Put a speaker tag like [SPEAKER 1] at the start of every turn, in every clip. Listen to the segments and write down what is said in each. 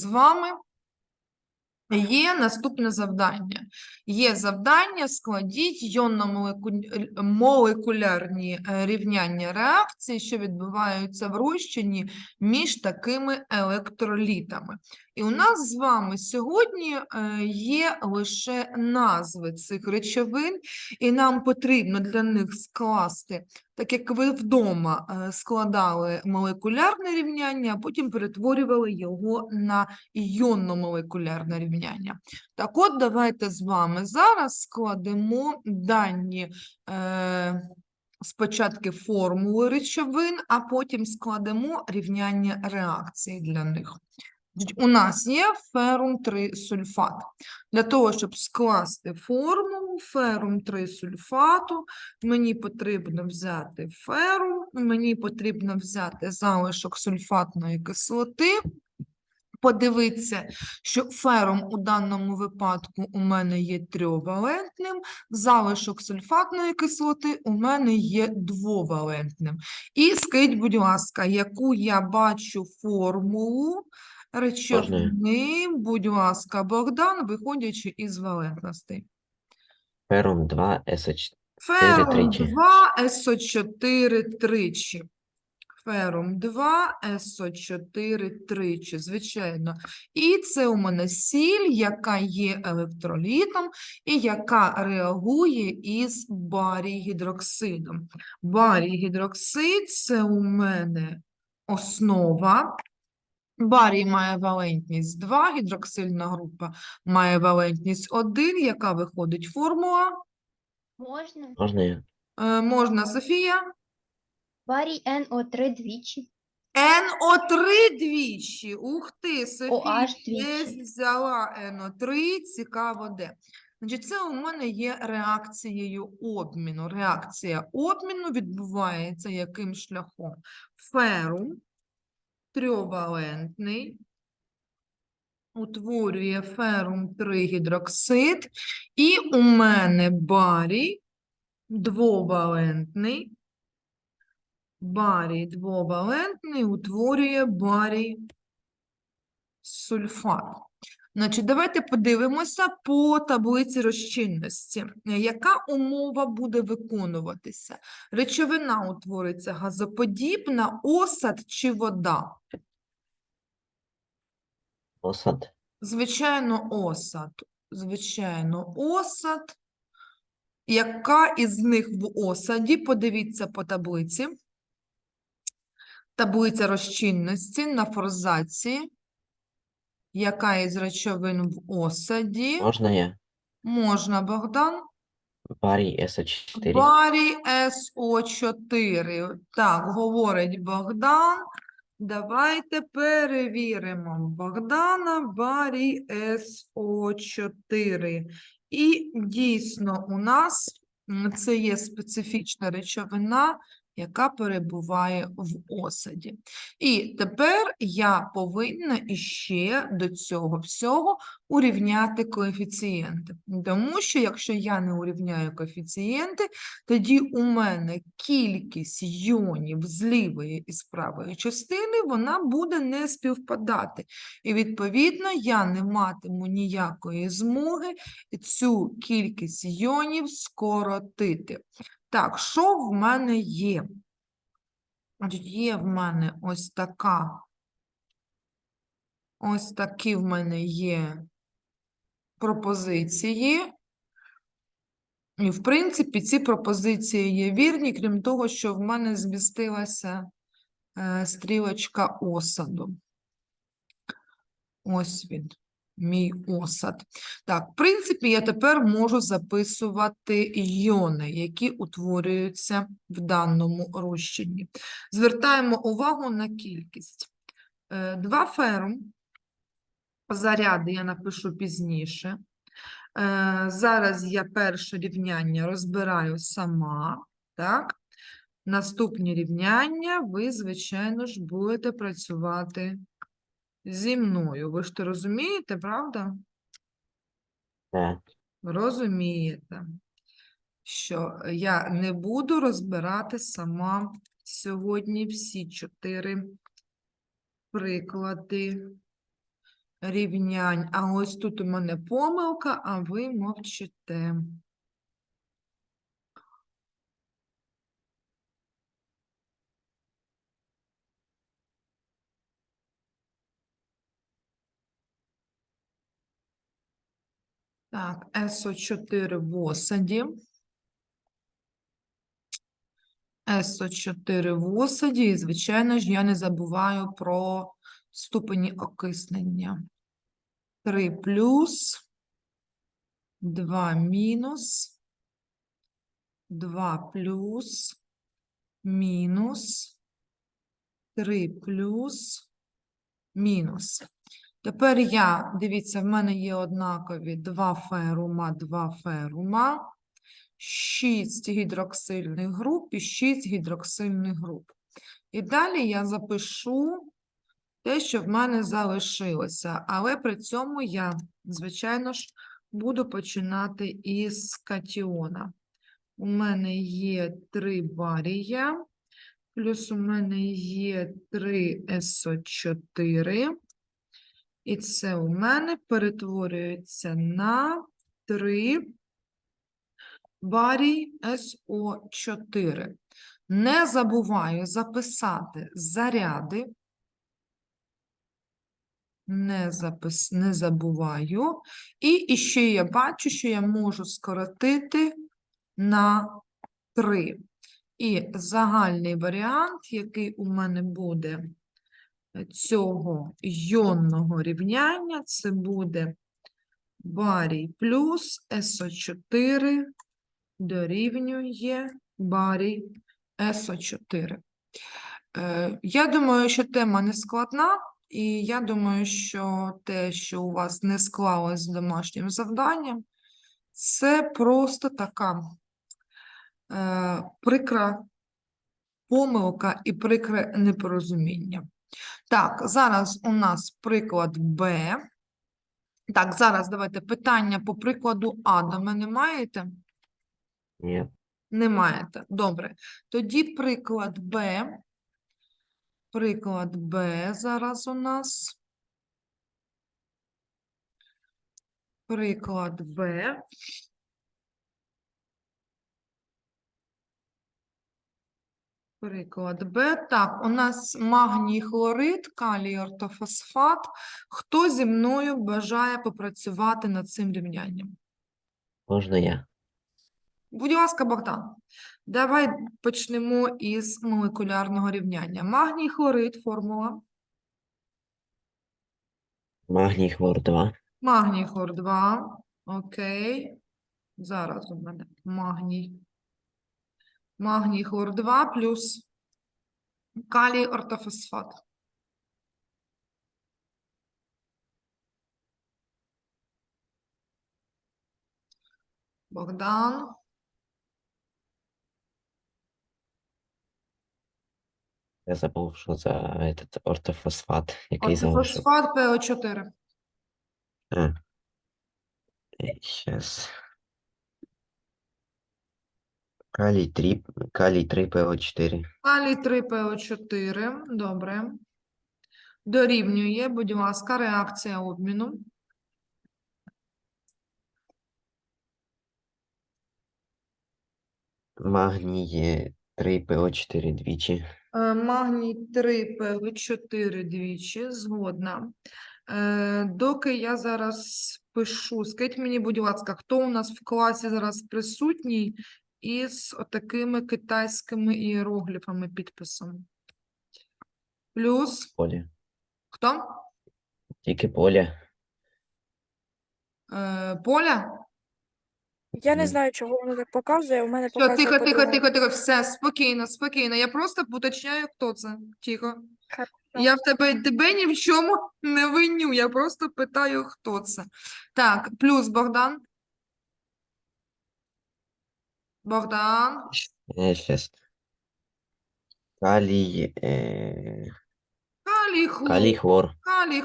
[SPEAKER 1] з вами є наступне завдання. Є завдання складіть йонно-молекулярні е, рівняння реакції, що відбуваються в розчині між такими електролітами. І у нас з вами сьогодні е, є лише назви цих речовин, і нам потрібно для них скласти, так як ви вдома е, складали молекулярне рівняння, а потім перетворювали його на іонно-молекулярне рівняння. Так от, давайте з вами зараз складемо дані е, спочатку формули речовин, а потім складемо рівняння реакції для них. У нас є ферум 3 сульфат. Для того, щоб скласти формулу ферум 3 сульфату, мені потрібно взяти ферум, мені потрібно взяти залишок сульфатної кислоти, подивитися, що ферум у даному випадку у мене є трьовалентним, залишок сульфатної кислоти у мене є двовалентним. І скажіть, будь ласка, яку я бачу формулу речовини, будь ласка, Богдан, виходячи із валентностей.
[SPEAKER 2] Ферум 2 SH.
[SPEAKER 1] Ферум
[SPEAKER 2] тричі.
[SPEAKER 1] 2, СО4 тричі. Ферум 2, СО4 тричі, звичайно. І це у мене сіль, яка є електролітом і яка реагує із барій-гідроксидом. Барій-гідроксид – це у мене основа. Барій має валентність 2, гідроксильна група має валентність 1, яка виходить формула.
[SPEAKER 3] Можна?
[SPEAKER 2] Можна я?
[SPEAKER 1] Е, можна, Софія?
[SPEAKER 3] Барій НО3 двічі.
[SPEAKER 1] НО3 двічі. Ух ти, Софія,
[SPEAKER 3] OH
[SPEAKER 1] десь
[SPEAKER 3] двічі.
[SPEAKER 1] взяла НО3, цікаво де. Значить, це у мене є реакцією обміну. Реакція обміну відбувається яким шляхом? Ферум трьовалентний, утворює ферум 3 гідроксид, і у мене барій двовалентний, барій двовалентний утворює барій сульфат. Значить, давайте подивимося по таблиці розчинності. Яка умова буде виконуватися? Речовина утвориться газоподібна, осад чи вода?
[SPEAKER 2] Осад.
[SPEAKER 1] Звичайно, осад. Звичайно, осад. Яка із них в осаді? Подивіться по таблиці. Таблиця розчинності на форзації. Яка із речовин в осаді?
[SPEAKER 2] Можна я?
[SPEAKER 1] Можна, Богдан.
[SPEAKER 2] Барій SH4.
[SPEAKER 1] Барій СО4. Так, говорить Богдан. Давайте перевіримо. Богдана Барій СО4. І дійсно у нас це є специфічна речовина, яка перебуває в осаді. І тепер я повинна іще до цього всього урівняти коефіцієнти. Тому що якщо я не урівняю коефіцієнти, тоді у мене кількість йонів з лівої і з правої частини вона буде не співпадати. І відповідно я не матиму ніякої змоги цю кількість йонів скоротити. Так, що в мене є? Є в мене ось така, ось такі в мене є пропозиції. І, в принципі, ці пропозиції є вірні, крім того, що в мене змістилася е, стрілочка осаду. Ось він, мій осад. Так, в принципі, я тепер можу записувати іони, які утворюються в даному розчині. Звертаємо увагу на кількість. Е, Два ферум, заряди я напишу пізніше. Е, Зараз я перше рівняння розбираю сама, так? Наступні рівняння ви, звичайно ж, будете працювати зі мною. Ви ж то розумієте, правда?
[SPEAKER 2] Так.
[SPEAKER 1] Розумієте, що я не буду розбирати сама сьогодні всі чотири приклади рівнянь. А ось тут у мене помилка, а ви мовчите. Так, СО4 в осаді. СО4 в осаді, і, звичайно ж, я не забуваю про ступені окиснення. 3 плюс, 2 мінус, 2 плюс, мінус, 3 плюс, мінус. Тепер я, дивіться, в мене є однакові 2 ферума, 2 ферума, 6 гідроксильних груп і 6 гідроксильних груп. І далі я запишу те, що в мене залишилося, але при цьому я, звичайно ж, буду починати із катіона. У мене є 3 барія, плюс у мене є 3 СО4. І це у мене перетворюється на 3 барій СО4. Не забуваю записати заряди. Не, запис... не забуваю. І, і ще я бачу, що я можу скоротити на 3. І загальний варіант, який у мене буде цього йонного рівняння, це буде барій плюс СО4 дорівнює барій СО4. Е, Я думаю, що тема не складна, і я думаю, що те, що у вас не склалось з домашнім завданням, це просто така е, прикра помилка і прикре непорозуміння. Так, зараз у нас приклад Б. Так, зараз давайте питання по прикладу А до мене маєте?
[SPEAKER 2] Нет.
[SPEAKER 1] Не маєте. Добре. Тоді приклад Б. Приклад Б зараз у нас. Приклад Б. Приклад Б. Так, у нас магній хлорид, калій ортофосфат. Хто зі мною бажає попрацювати над цим рівнянням?
[SPEAKER 2] Можно я?
[SPEAKER 1] Будь ласка, Богдан, давай почнемо із молекулярного рівняння. Магній хлорид, формула.
[SPEAKER 2] Магний хлор 2.
[SPEAKER 1] Магній хлор 2. Окей. Зараз у мене магній. Магній хлор 2 плюс калій ортофосфат. Богдан.
[SPEAKER 2] Я забыл, что за этот ортофосфат, який.
[SPEAKER 1] Ортофосфат ПО4.
[SPEAKER 2] А. Сейчас. Калий 3, калий 3 ПО4.
[SPEAKER 1] Калій 3 ПО4. Добре. Дорівнює, будь ласка, реакція обміну.
[SPEAKER 2] Магний 3 ПО4 двічі.
[SPEAKER 1] Е, Магній 3 ПВ4 двічі, згодна. Е, Доки я зараз пишу, скажіть мені, будь ласка, хто у нас в класі зараз присутній із отакими китайськими іерогліфами підписом? Плюс,
[SPEAKER 2] Поле.
[SPEAKER 1] хто?
[SPEAKER 2] Тільки поле.
[SPEAKER 1] Е, Поля?
[SPEAKER 4] Я не
[SPEAKER 2] Мгм.
[SPEAKER 4] знаю, чого воно так показує. У мене
[SPEAKER 1] Все,
[SPEAKER 4] показує
[SPEAKER 1] тихо, тихо, тихо, тихо, все, спокійно, спокійно. Я просто уточняю, хто це. Тихо.
[SPEAKER 4] Хорошо.
[SPEAKER 1] Я в тебе тебе ні в чому не виню, я просто питаю, хто це. Так, плюс Богдан. Богдан.
[SPEAKER 2] Сейчас.
[SPEAKER 1] Калій хлор.
[SPEAKER 2] калий хлор.
[SPEAKER 1] Калій.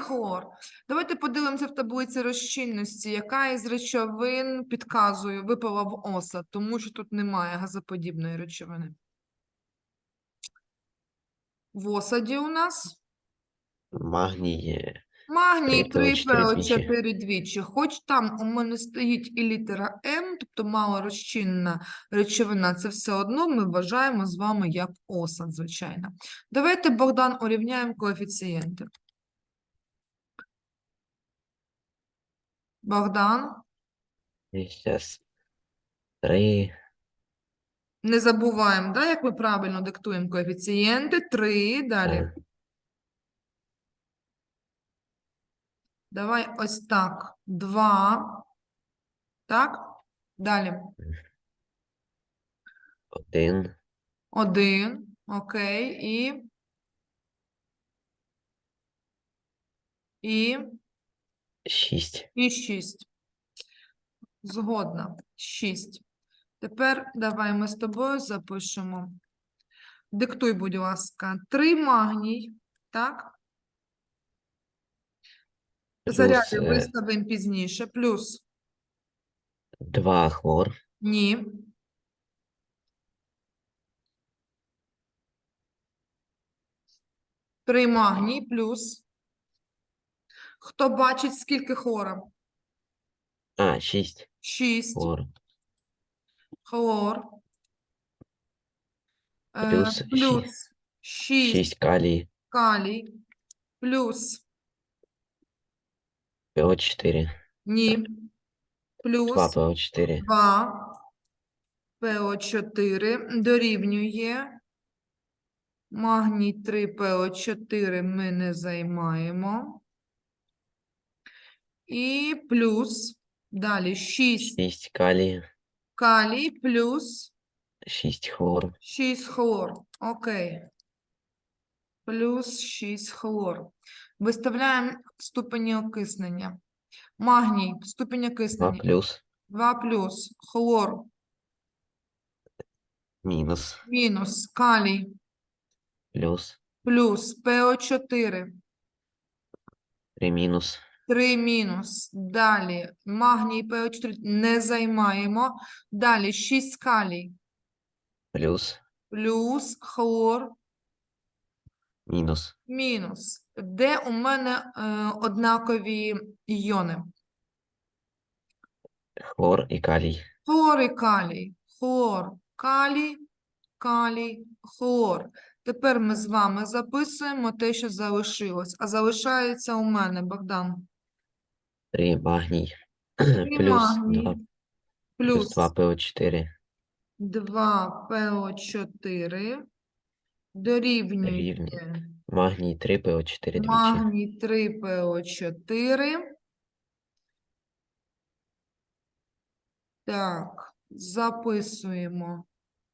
[SPEAKER 1] Давайте подивимося в таблиці розчинності, яка із речовин підказую, випала в осад, тому що тут немає газоподібної речовини. В осаді у нас
[SPEAKER 2] Магний
[SPEAKER 1] Магній
[SPEAKER 2] 3 PO4 двічі.
[SPEAKER 1] Хоч там у мене стоїть і літера М, тобто малорозчинна речовина, це все одно ми вважаємо з вами як осад, звичайно. Давайте, Богдан, урівняємо коефіцієнти. Богдан,
[SPEAKER 2] зараз 3,
[SPEAKER 1] не забуваємо, да, як ми правильно диктуємо коефіцієнти. 3, далі.
[SPEAKER 2] е,
[SPEAKER 1] Давай ось так. 2. Так? Далі.
[SPEAKER 2] 1,
[SPEAKER 1] Один, окей, і. І,
[SPEAKER 2] 6,
[SPEAKER 1] і шість. Згодна. Шість. Тепер давай ми з тобою запишемо. Диктуй, будь ласка, три магній, так? Заряди
[SPEAKER 2] Плюс, е,
[SPEAKER 1] виставимо пізніше, плюс
[SPEAKER 2] 2 хлор,
[SPEAKER 1] ні. Три магній плюс. Хто бачить, скільки хлора?
[SPEAKER 2] а, 6
[SPEAKER 1] Шість.
[SPEAKER 2] хлор,
[SPEAKER 1] Хлор. Е,
[SPEAKER 2] Плюс ші-
[SPEAKER 1] плюс шість
[SPEAKER 2] 6 калій,
[SPEAKER 1] калій. Плюс
[SPEAKER 2] ПО4,
[SPEAKER 1] ні. Плюс
[SPEAKER 2] 2 ПО4,
[SPEAKER 1] 2 ПО4 дорівнює. Магній 3 ПО4 ми не займаємо. І плюс, далі 6
[SPEAKER 2] 6 калій,
[SPEAKER 1] калій плюс
[SPEAKER 2] 6 хлор,
[SPEAKER 1] 6 хлор. Окей. Плюс 6 хлор. Виставляємо ступені окиснення. Магній, ступінь
[SPEAKER 2] 2
[SPEAKER 1] окиснення.
[SPEAKER 2] плюс,
[SPEAKER 1] 2 плюс. Хлор
[SPEAKER 2] мінус,
[SPEAKER 1] мінус. Калій
[SPEAKER 2] плюс,
[SPEAKER 1] плюс. ПО4.
[SPEAKER 2] 3 мінус,
[SPEAKER 1] 3 мінус. Далі. Магній ПО4 не займаємо. Далі 6 калій
[SPEAKER 2] плюс,
[SPEAKER 1] плюс хлор
[SPEAKER 2] мінус,
[SPEAKER 1] мінус. Де у мене е, однакові іони?
[SPEAKER 2] хлор і калій,
[SPEAKER 1] Хлор і калій. Хлор, калій, калій, хлор. Тепер ми з вами записуємо те, що залишилось. А залишається у мене, Богдан.
[SPEAKER 2] 3 магній,
[SPEAKER 1] Три
[SPEAKER 2] плюс
[SPEAKER 1] магній
[SPEAKER 2] 2, плюс
[SPEAKER 1] Плюс
[SPEAKER 2] 2 ПО4,
[SPEAKER 1] 2 ПО4 дорівнює
[SPEAKER 2] Дорівнює. магній 3 ПО4 двічі,
[SPEAKER 1] магній 3 ПО4. Так, записуємо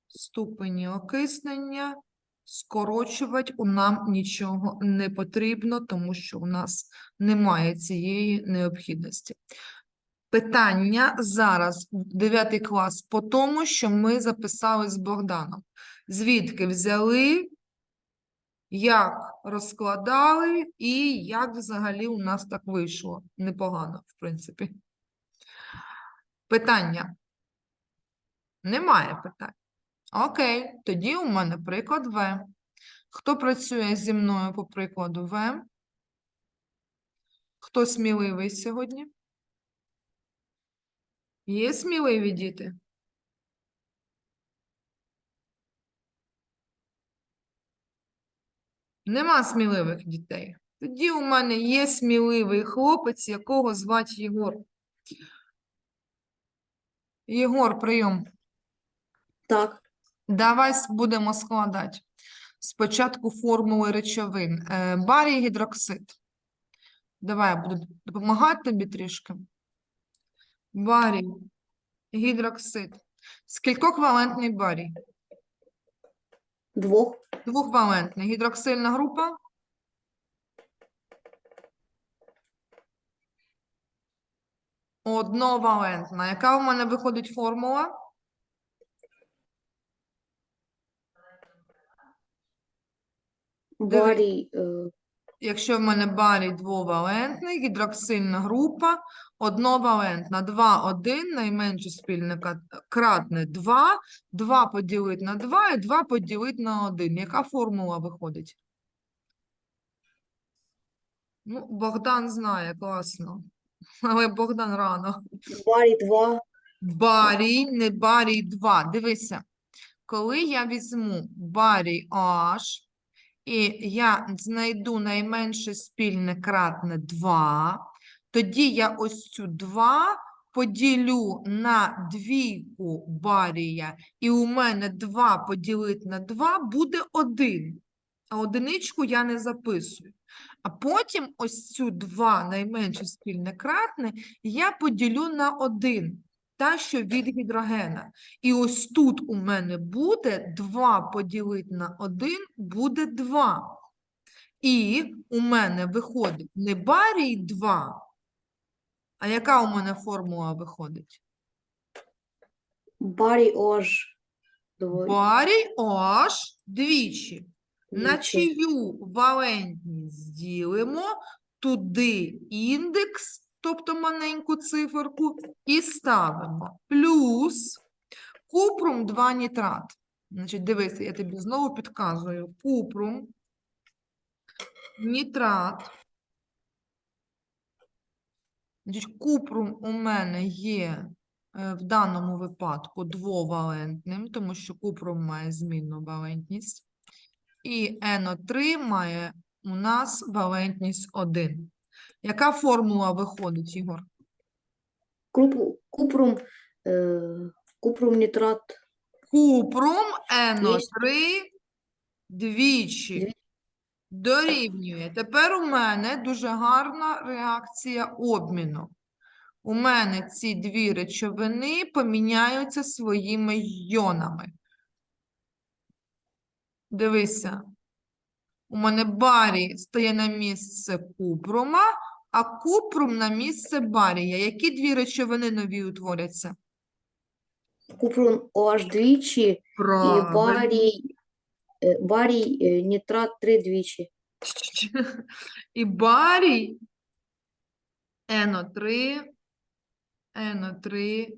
[SPEAKER 1] ступені окиснення. Скорочувати у нам нічого не потрібно, тому що у нас немає цієї необхідності. Питання зараз, 9 клас, по тому, що ми записали з Богданом. Звідки взяли, як розкладали і як взагалі у нас так вийшло. Непогано, в принципі. Питання. Немає питань. Окей, тоді у мене приклад В. Хто працює зі мною по прикладу В? Хто сміливий сьогодні? Є сміливі діти? Нема сміливих дітей. Тоді у мене є сміливий хлопець, якого звати Єгор. Єгор, прийом.
[SPEAKER 5] Так,
[SPEAKER 1] Давай будемо складати. Спочатку формули речовин. Е, Барій гідроксид. Давай я буду допомагати тобі трішки. Барій гідроксид. Скількох валентний барій?
[SPEAKER 5] Двох,
[SPEAKER 1] Двохвалентний. Гідроксильна група? Одновалентна. Яка у мене виходить формула? Диви.
[SPEAKER 5] барій, е,
[SPEAKER 1] Якщо в мене барій двовалентний, гідроксильна група одновалентна. 2, 1, найменше спільника кратне 2, 2 поділити на 2 і 2 поділити на 1. Яка формула виходить? Ну, Богдан знає, класно. Але Богдан рано.
[SPEAKER 5] Барій 2.
[SPEAKER 1] Барій, не барій 2. Дивися, коли я візьму барій OH і я знайду найменше спільне кратне 2, тоді я ось цю 2 поділю на двійку барія, і у мене 2 поділити на 2 буде 1. А одиничку я не записую. А потім ось цю 2 найменше спільне кратне я поділю на 1 та, що від гідрогена. І ось тут у мене буде 2 поділити на 1 буде 2. І у мене виходить не барій 2, а яка у мене формула виходить?
[SPEAKER 5] Барій OH 2.
[SPEAKER 1] Барій OH двічі. На чию валентність ділимо туди індекс, тобто маленьку циферку, і ставимо плюс купрум 2 нітрат. Значить, дивися, я тобі знову підказую. Купрум, нітрат. Значить, купрум у мене є е, в даному випадку двовалентним, тому що купрум має змінну валентність. І NO3 має у нас валентність 1. Яка формула виходить, Ігор?
[SPEAKER 5] Купрум, купрум, е, нітрат.
[SPEAKER 1] Купрум NO3 двічі
[SPEAKER 5] Двічі.
[SPEAKER 1] Дорівнює. Тепер у мене дуже гарна реакція обміну. У мене ці дві речовини поміняються своїми йонами. Дивися. У мене барій стає на місце купрума, а купрум на місце барія. Які дві речовини нові утворяться?
[SPEAKER 5] Купрум OH двічі і
[SPEAKER 1] Правильно.
[SPEAKER 5] барій, барій е, нітрат 3 двічі.
[SPEAKER 1] І барій NO3, NO3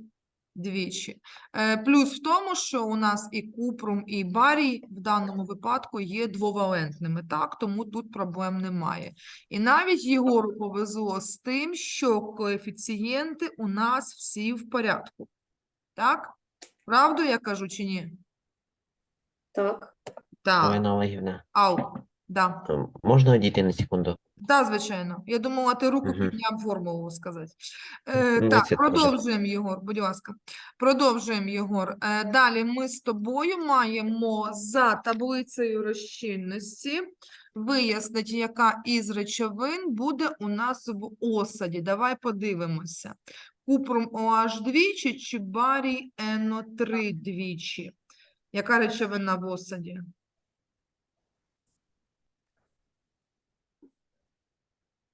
[SPEAKER 1] двічі. Е, Плюс в тому, що у нас і купрум, і барій в даному випадку є двовалентними, так? Тому тут проблем немає. І навіть Єгору повезло з тим, що коефіцієнти у нас всі в порядку. Так? Правду я кажу чи ні?
[SPEAKER 5] Так.
[SPEAKER 1] Так.
[SPEAKER 2] Олена Олегівна,
[SPEAKER 1] Ау. Да.
[SPEAKER 2] м, можна одійти на секунду?
[SPEAKER 1] Так, звичайно. Я думала, ти руку
[SPEAKER 2] Мгм.
[SPEAKER 1] підняв формулу сказати. Е,
[SPEAKER 2] Ну,
[SPEAKER 1] так,
[SPEAKER 2] це теж.
[SPEAKER 1] продовжуємо, Єгор, будь ласка. Продовжуємо, Єгор. Е, далі ми з тобою маємо за таблицею розчинності вияснити, яка із речовин буде у нас в осаді. Давай подивимося. Купрум OH двічі чи барій NO3 двічі? Яка речовина в осаді?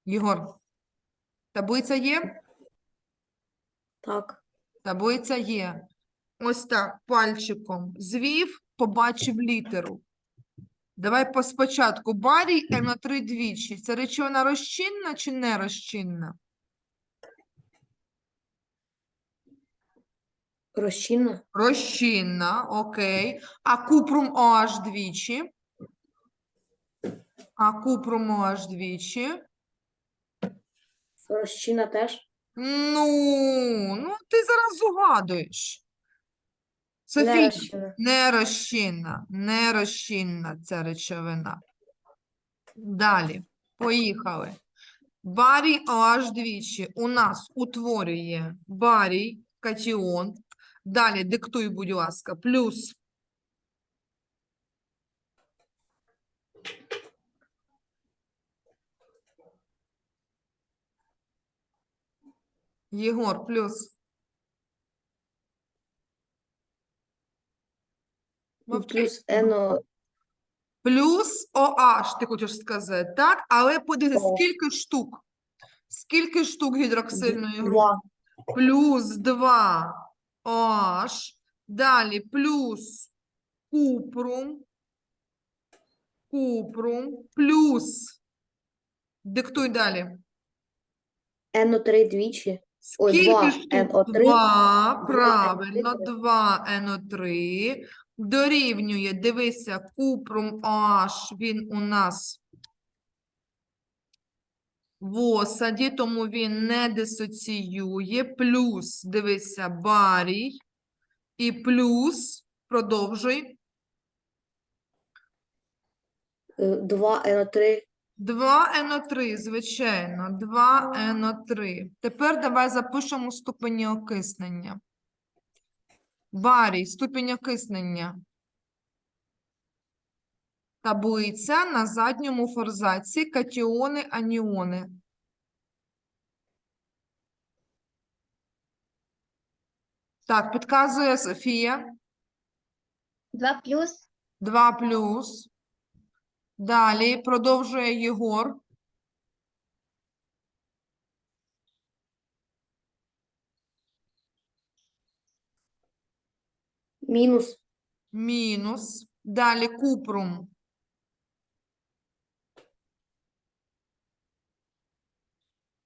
[SPEAKER 1] Єгор, таблиця є?
[SPEAKER 5] Так.
[SPEAKER 1] Таблиця є. Ось так, пальчиком звів, побачив літеру. Давай по спочатку. Барій НО3 двічі. Це речовина розчинна чи не розчинна?
[SPEAKER 5] Розчинна.
[SPEAKER 1] Розчинна, окей. А купрум OH двічі? А купрум OH двічі?
[SPEAKER 5] Розчинна теж.
[SPEAKER 1] Ну, ну ти зараз угадуєш.
[SPEAKER 5] Не
[SPEAKER 1] Софія,
[SPEAKER 5] розчинна.
[SPEAKER 1] Нерозчинна, нерозчинна ця речовина. Далі, поїхали. Барій OH двічі у нас утворює барій, катіон. Далі диктуй, будь ласка, плюс Єгор, плюс.
[SPEAKER 5] Плюс НО
[SPEAKER 1] Плюс OH, ти хочеш сказати, так? Але подивись,
[SPEAKER 5] Так.
[SPEAKER 1] скільки штук? Скільки штук гідроксильної групи?
[SPEAKER 5] 2.
[SPEAKER 1] Плюс 2 OH. Далі плюс купрум. Купрум. Плюс. Диктуй далі.
[SPEAKER 5] НО3 двічі. Ой,
[SPEAKER 1] Скільки
[SPEAKER 5] два
[SPEAKER 1] штук?
[SPEAKER 5] NO3.
[SPEAKER 1] Два,
[SPEAKER 5] Два
[SPEAKER 1] правильно, 2 NO3 дорівнює, дивися, купрум OH, він у нас в осаді, тому він не дисоціює. Плюс, дивися, барій. І плюс, продовжуй,
[SPEAKER 5] Е, 2NO3
[SPEAKER 1] 2NO3, звичайно, 2NO3. Тепер давай запишемо ступені окиснення. Барій, ступінь окиснення. Таблиця на задньому форзаці катіони, аніони. Так, підказує Софія.
[SPEAKER 3] 2 плюс
[SPEAKER 1] 2 плюс. Далі продовжує Єгор.
[SPEAKER 5] мінус
[SPEAKER 1] Мінус. Далі купрум.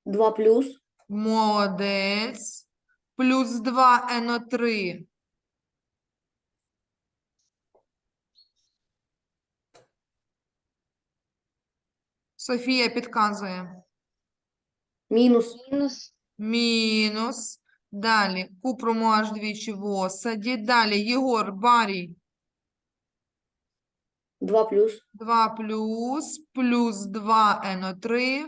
[SPEAKER 5] два плюс
[SPEAKER 1] Молодець. Плюс 2 НО3. Софія підказує.
[SPEAKER 5] мінус
[SPEAKER 3] мінус
[SPEAKER 1] Мінус. Далі купруму аж двічі в осаді. Далі Єгор, барій.
[SPEAKER 5] 2 плюс
[SPEAKER 1] 2 плюс, плюс 2 НО3.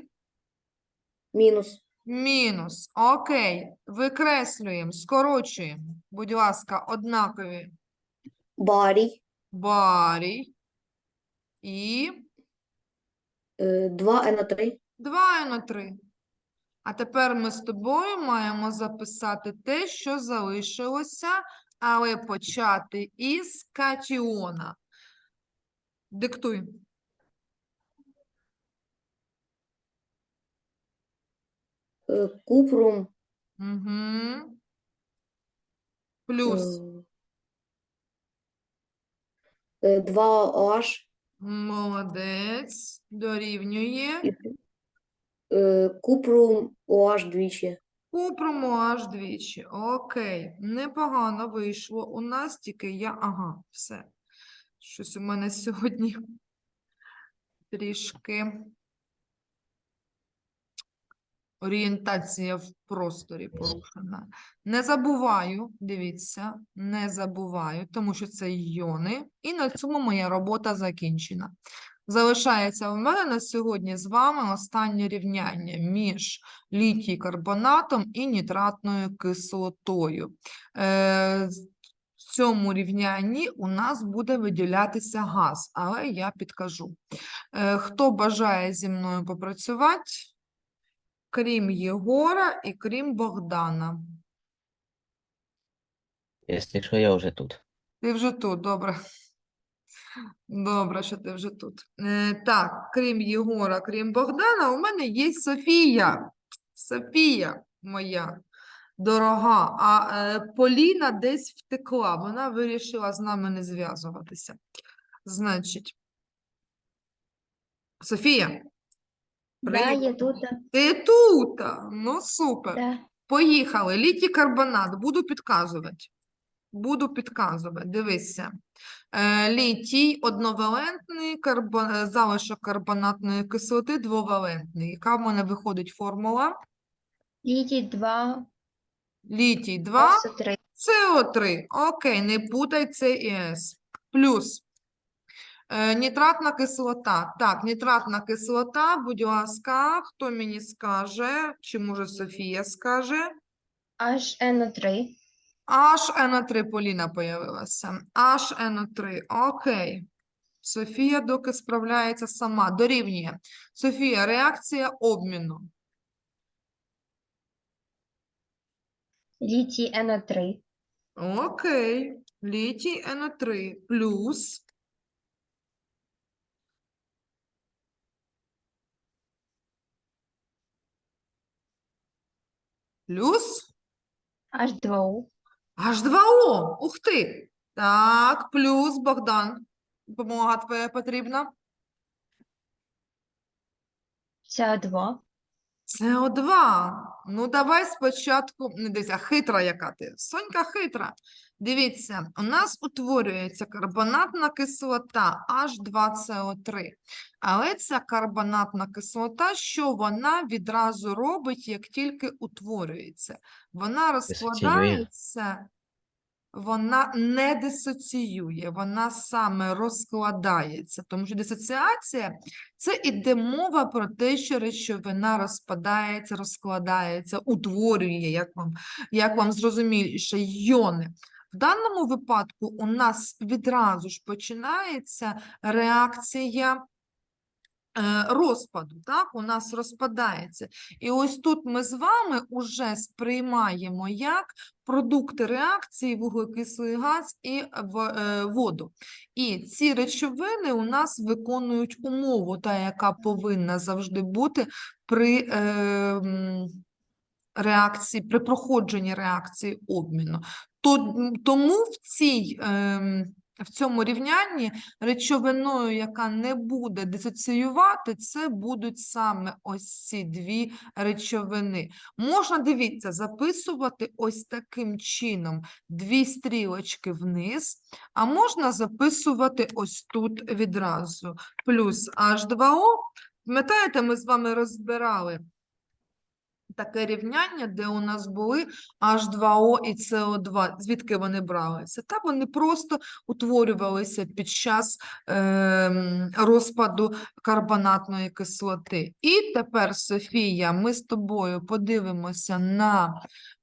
[SPEAKER 5] мінус
[SPEAKER 1] Мінус. Окей. Викреслюємо, скорочуємо. Будь ласка, однакові.
[SPEAKER 5] барій
[SPEAKER 1] Барій. І
[SPEAKER 5] е, 2NO3
[SPEAKER 1] 2 на 3. А тепер ми з тобою маємо записати те, що залишилося, але почати із катіона. Диктуй.
[SPEAKER 5] е, купрум
[SPEAKER 1] Угу. Плюс.
[SPEAKER 5] е, 2OH
[SPEAKER 1] Молодець. Дорівнює.
[SPEAKER 5] е, купрум ОАЖ двічі
[SPEAKER 1] Купрому аж двічі. Окей. Непогано вийшло. У нас тільки я. Ага, все. Щось у мене сьогодні трішки орієнтація в просторі порушена. Не забуваю, дивіться, не забуваю, тому що це йони. І на цьому моя робота закінчена. Залишається в мене на сьогодні з вами останнє рівняння між літій карбонатом і нітратною кислотою. Е, В цьому рівнянні у нас буде виділятися газ, але я підкажу. Е, Хто бажає зі мною попрацювати, крім Єгора і крім Богдана?
[SPEAKER 2] Якщо що, я вже тут.
[SPEAKER 1] Ти вже тут, добре. Добре, що ти вже тут. Е, так, крім Єгора, крім Богдана, у мене є Софія. Софія моя дорога. А е, Поліна десь втекла. Вона вирішила з нами не зв'язуватися. Значить, Софія,
[SPEAKER 3] Да,
[SPEAKER 1] привіт.
[SPEAKER 3] я тут.
[SPEAKER 1] Ти тут? Ну, супер.
[SPEAKER 3] Да.
[SPEAKER 1] Поїхали. Літій карбонат. Буду підказувати. Буду підказувати. Дивися. Е, літій одновалентний, карбо... е, залишок карбонатної кислоти двовалентний. Яка в мене виходить формула?
[SPEAKER 3] Літій 2,
[SPEAKER 1] Літій 2,
[SPEAKER 3] СО3.
[SPEAKER 1] СО3. Окей, не путай С і С. Плюс. Е, нітратна кислота. Так, нітратна кислота, будь ласка, хто мені скаже, чи може Софія скаже?
[SPEAKER 3] HNO3.
[SPEAKER 1] HNO3 Поліна появилася. HNO3. Окей. Софія доки справляється сама. Дорівнює. Софія, реакція обміну.
[SPEAKER 3] Літій NO3.
[SPEAKER 1] Окей. Літій NO3 плюс. Плюс
[SPEAKER 3] H2O.
[SPEAKER 1] H2O. Ух ти. Так, плюс Богдан. Допомога твоя потрібна.
[SPEAKER 3] СО2.
[SPEAKER 1] СО2. Ну, давай спочатку. Не дивися, хитра яка ти. Сонька хитра. Дивіться, у нас утворюється карбонатна кислота H2CO3. Але ця карбонатна кислота, що вона відразу робить, як тільки утворюється? Вона розкладається, вона не дисоціює, вона саме розкладається. Тому що дисоціація це іде мова про те, що речовина розпадається, розкладається, утворює, як вам, як вам зрозуміліше, йони. В даному випадку у нас відразу ж починається реакція е, розпаду, так? У нас розпадається. І ось тут ми з вами уже сприймаємо як продукти реакції вуглекислий газ і е, воду. І ці речовини у нас виконують умову, та, яка повинна завжди бути при е, реакції, при проходженні реакції обміну. То, тому в цій, ем, в цьому рівнянні речовиною, яка не буде дисоціювати, це будуть саме ось ці дві речовини. Можна, дивіться, записувати ось таким чином дві стрілочки вниз, а можна записувати ось тут відразу. Плюс H2O. Пам'ятаєте, ми з вами розбирали таке рівняння, де у нас були H2O і CO2. Звідки вони бралися? Та вони просто утворювалися під час ем, розпаду карбонатної кислоти. І тепер, Софія, ми з тобою подивимося на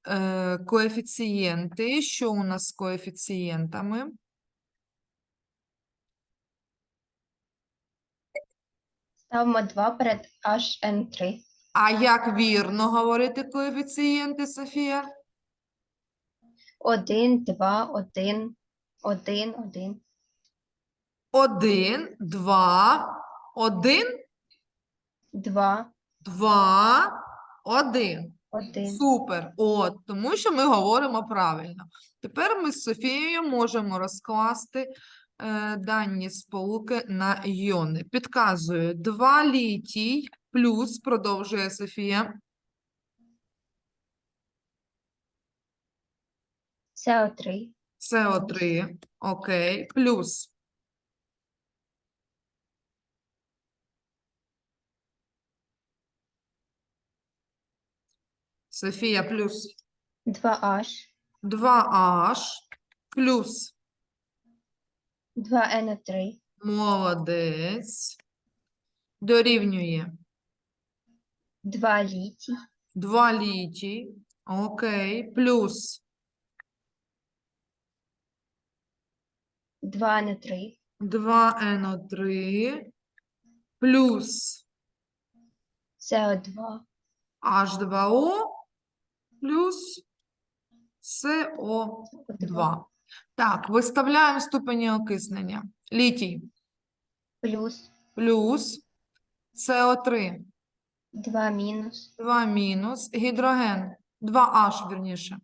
[SPEAKER 1] е, коефіцієнти. Що у нас з коефіцієнтами?
[SPEAKER 3] Ставимо 2 перед HN3.
[SPEAKER 1] А як вірно говорити коефіцієнти, Софія?
[SPEAKER 3] 1, 2, 1, 1, 1.
[SPEAKER 1] Один, два, один,
[SPEAKER 3] 2,
[SPEAKER 1] два, один.
[SPEAKER 3] 1.
[SPEAKER 1] Супер. От, тому що ми говоримо правильно. Тепер ми з Софією можемо розкласти е, дані сполуки на йони. Підказую 2 літій плюс, продовжує Софія,
[SPEAKER 3] СО3,
[SPEAKER 1] СО3, окей, плюс. Софія плюс.
[SPEAKER 3] 2H,
[SPEAKER 1] 2H плюс.
[SPEAKER 3] 2NO3,
[SPEAKER 1] молодець. Дорівнює
[SPEAKER 3] 2 літій,
[SPEAKER 1] 2 літій, окей, плюс.
[SPEAKER 3] 2 NO3,
[SPEAKER 1] 2NO3 плюс.
[SPEAKER 3] СО2,
[SPEAKER 1] H2O плюс СО2. Так, виставляємо ступені окиснення. Літій.
[SPEAKER 3] Плюс.
[SPEAKER 1] Плюс СО3
[SPEAKER 3] 2 мінус,
[SPEAKER 1] 2 мінус, гідроген. 2H, вірніше,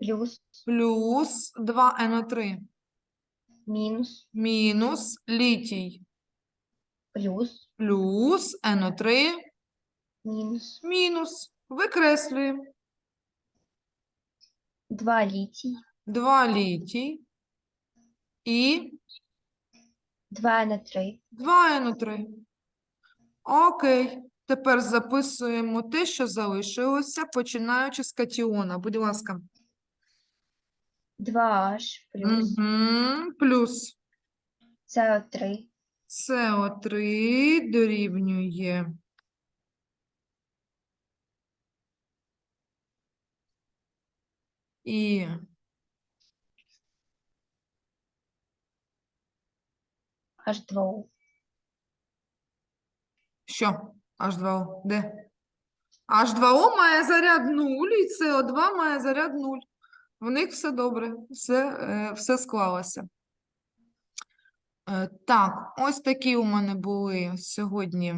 [SPEAKER 3] плюс.
[SPEAKER 1] Плюс 2NO3
[SPEAKER 3] мінус,
[SPEAKER 1] мінус літій.
[SPEAKER 3] Плюс.
[SPEAKER 1] Плюс NO3
[SPEAKER 3] мінус,
[SPEAKER 1] мінус. Викреслюємо.
[SPEAKER 3] 2 літій,
[SPEAKER 1] 2 літій. І
[SPEAKER 3] 2 NO3,
[SPEAKER 1] 2 NO3. Окей. Тепер записуємо те, що залишилося, починаючи з катіона. Будь ласка.
[SPEAKER 3] 2H, плюс
[SPEAKER 1] Угу. Плюс
[SPEAKER 3] СО3,
[SPEAKER 1] СО3 дорівнює і
[SPEAKER 3] H2O,
[SPEAKER 1] що? H2O. Де? H2O має заряд 0 і СО2 має заряд 0. В них все добре, все, е, все склалося. Е, Так, ось такі у мене були сьогодні